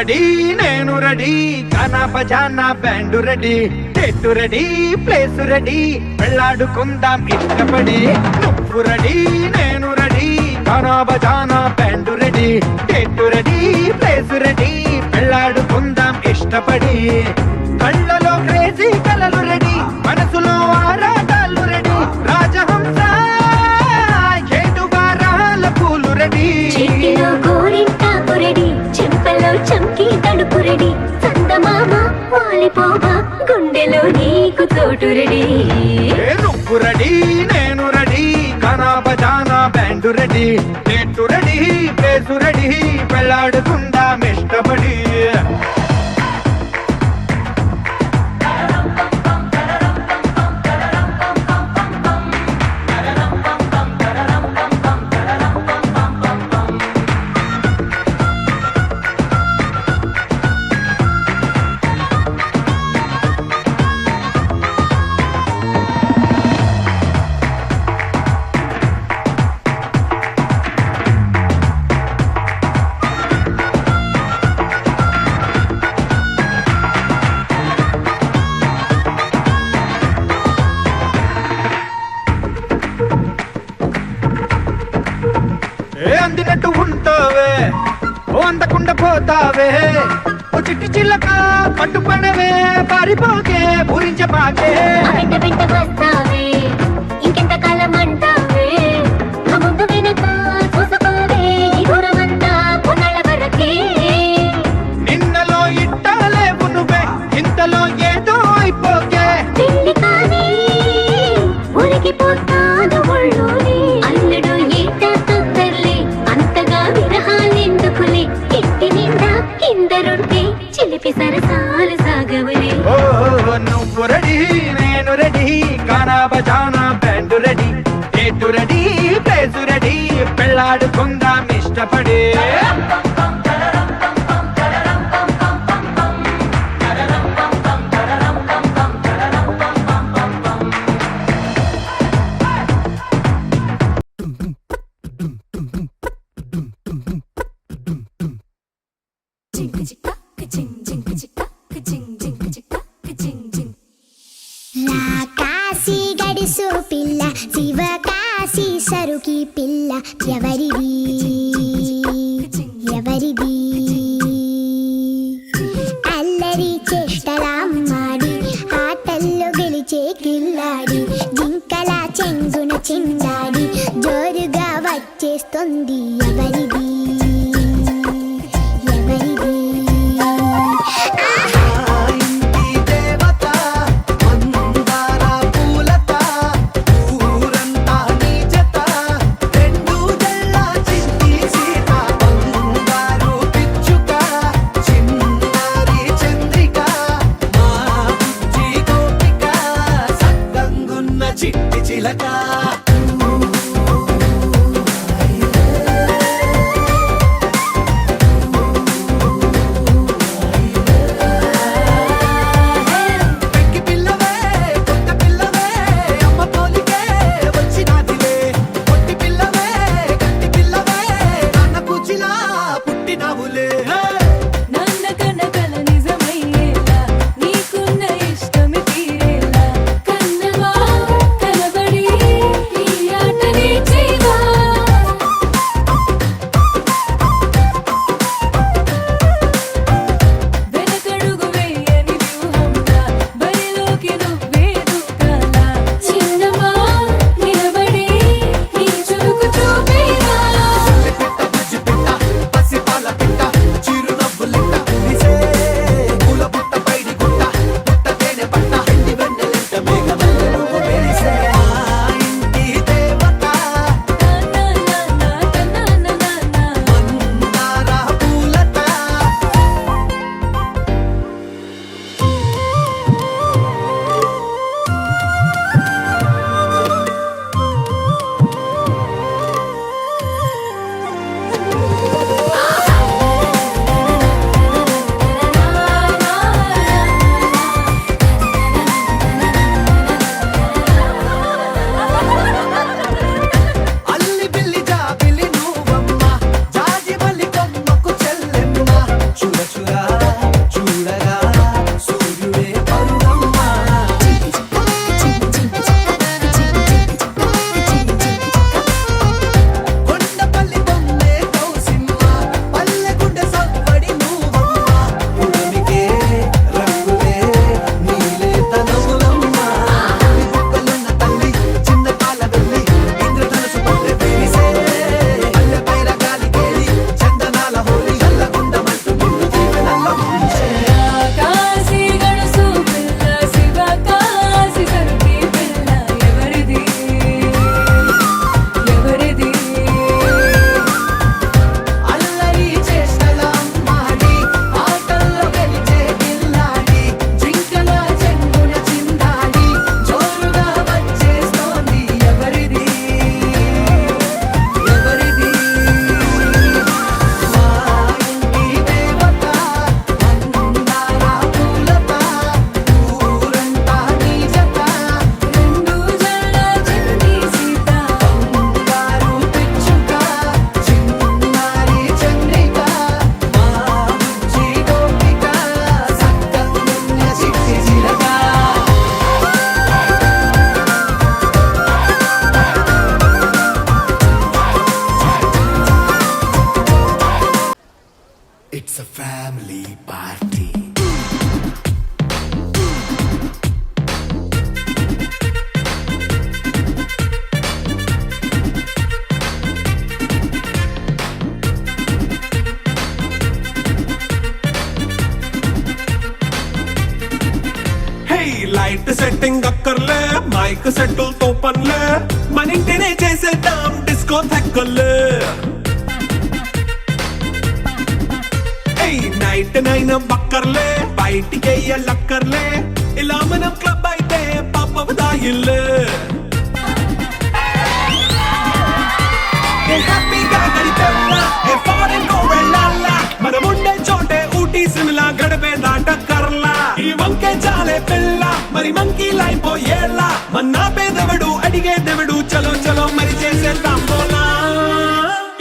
Ready నేను ready. గానా బజానా బ్యాండ్ రెడీ. చెట్టు రెడీ ప్లేస్ రెడీ. వెళ్ళాడుకుందాం ఇష్టపడి. నువ్వు రెడీ నేను రెడీ. గానా బజానా బ్యాండ్ రెడీ. చెట్టు రెడీ ప్లేస్ రెడీ. వెళ్ళాడుకుందాం ఇష్టపడి. కళ్ళలో క్రేజీ కలలు రెడీ. మనసులో ఆరా తడుపుకి తడుపు రెడీ. చందమామ వాలిపోవా గుండెలో నీకు చోటు రెడీ. నువ్వు రెడీ నేను రెడీ గానా జానా బ్యాండు రెడీ. అందకుండా పోతావే. ఓ చిట్టి చిల్లక పట్టుపడవే పారిపోకే పూరించబాకే ఆ వెంట వెంట వస్తావే. ఇంకెంత కాలం అంటా నువ్వు రెడీ నేను రెడీ. గానా బజానా బ్యాండ్ రెడీ. ఏటు రెడీ ప్లేసు రెడీ. పెళ్ళాడుకుందాం ఇష్టపడే. కాశీ పిల్ల శివ కాశీ సరుకి పిల్ల ఎవరిది? a family party. Light setting అక్కర్లే మైక్ సెట్టులతో పనులే మనింటినే చేసేద్దాం డిస్కో తెక్కర్లే ఏయ్ బక్కర్లే బయటికి లక్కర్లే ఇలా మనం క్లబ్ అయితే పాప దాయిల్లే. హ్యాపీగా గడిపెల్లా ఏ ఫారెన్ కో వెళ్ళాలా? మనం ఉండే చోటే ఊటీ సిమ్లా గడిపే దాట ఈ వంకే చాలే పిల్ల మరి మంకీ లైన్ పోయేలా? మన్నా పేదవడు అడిగే దేవుడు చలో చలో మరి చేసేద్దాం.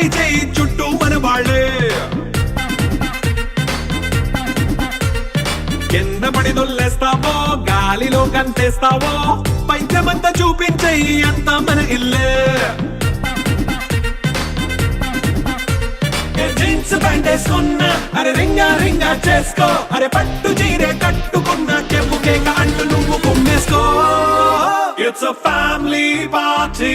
సిక్కిందుకు చేయి చుట్టూ మన వాళ్ళే. కింద పడి దొల్లేస్తావో గాలిలో కంటేస్తావో పైద్యమంతా చూపించేయి అంతా మన ఇల్లే. ఏ జీన్స్ ప్యాంట్ వేసుకున్నా అరే రింగా రింగా చేసుకో అరే పట్టు చీరే కట్టుకున్నా చెవు కేక అంటూ నువ్వు కుమ్మేసుకో. It's a family party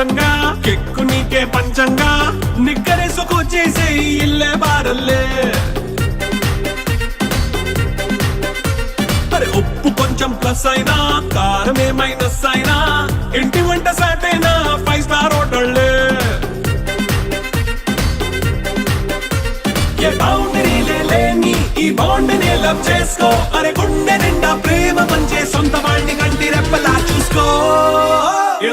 సిద్ధంగా కెక్కు నీకే పంచంగా నిక్కరేసుకొచ్చేసే ఇల్లే బారల్లే. మరి ఉప్పు కొంచెం ప్లస్ అయినా కారం ఏ మైనస్ అయినా ఇంటి వంట సాటైనా ఫైవ్ స్టార్ హోటళ్ళే. ఏ బౌండరీ లేని ఈ బౌండరీ లవ్ చేసుకో. అరే గుండె నిండా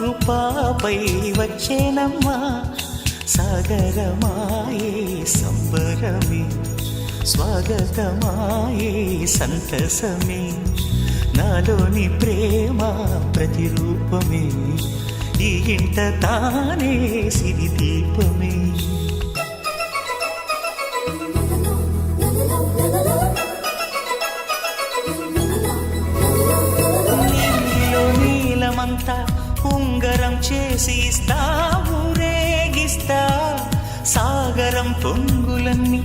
కృపాపై వచ్చేనమ్మా. సాగరమాయే సంబరమే. స్వాగతమాయే సంతసమే. నాలోని ప్రేమ ప్రతిరూపమే. ఈ ఇంట తానే సిరి దీపమే. ఉంగరం ఊరేగిస్తా సాగరం పొంగులన్నీ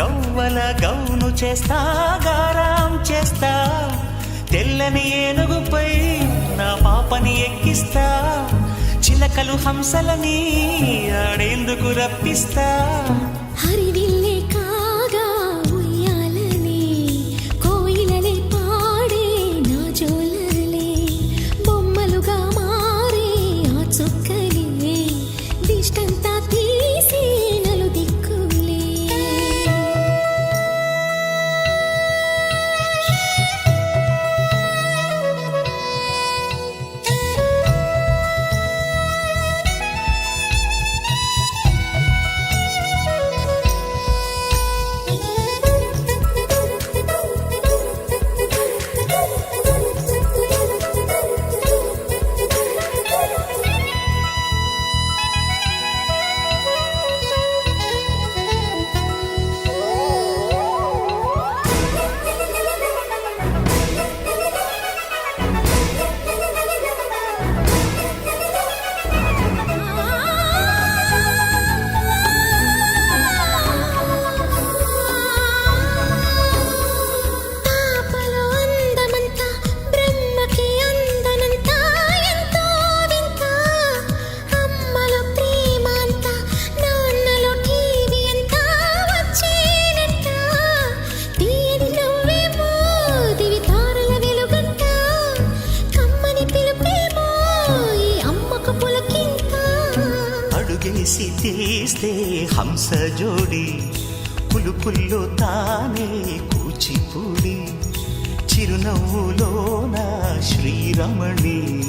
గవ్వల గౌను చేస్తా గారాం చేస్తా. తెల్లని ఏనుగుపై నా పాపని ఎక్కిస్తా. చిలకలు హంసలని ఆడేందుకు రప్పిస్తా. చూపుల్లో తానే కూచిపూడి. చిరునవ్వులోన శ్రీరమణి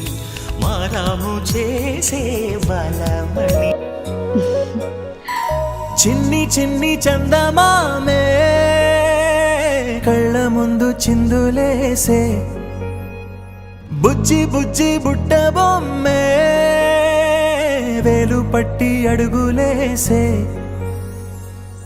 మారాము చేసే బలమణి. చిన్ని చిన్ని చందమామే కళ్ళ ముందు చిందులేసే. బుజ్జి బుజ్జి బుట్ట బొమ్మే వేలు పట్టి అడుగులేసే.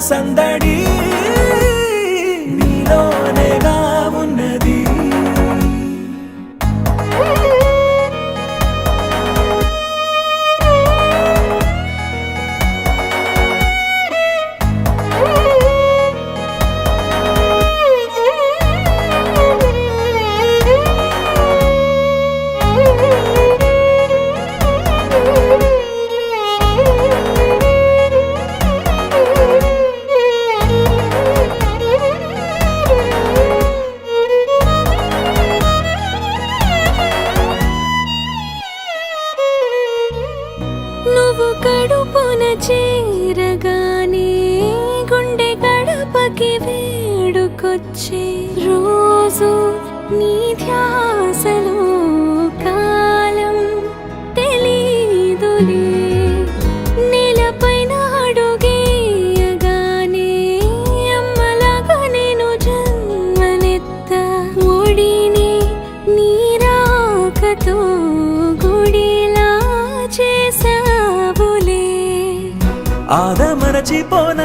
సందడి నీలోనేగా ధ్యాసలో కాలం తెలీదులే. నేలపైన అడుగేయగానే అమ్మలాగా నేను జన్మనెత్త ఒడిని నీరాకతో గుడిలా చేసావులే ఆదమరచిపోన